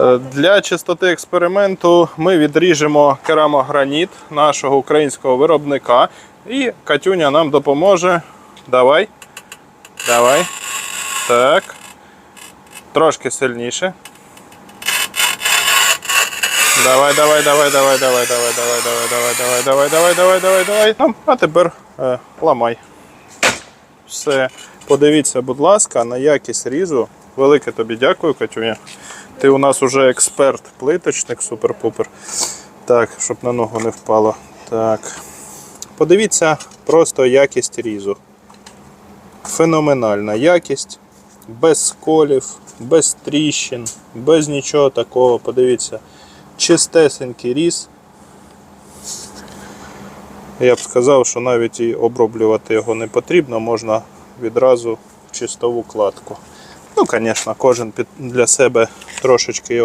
Е, Для чистоти експерименту ми відріжемо керамограніт нашого українського виробника. І Катюня нам допоможе. Давай. Давай. Так. Трошки сильніше. Давай, давай, давай, давай, давай, давай, давай, давай, давай, давай, давай, давай, давай, давай, давай. Ну, а тепер е, ламай. Все. Подивіться, будь ласка, на якість різу. Велике тобі дякую, Катюня. Ти у нас уже експерт, плиточник, супер-пупер. Так, щоб на ногу не впало. Так. Подивіться просто якість різу. Феноменальна якість, без сколів, без тріщин, без нічого такого. Подивіться, чистесенький різ. Я б сказав, що навіть і оброблювати його не потрібно, можна відразу в чистову кладку. Ну, звісно, кожен для себе трошечки його.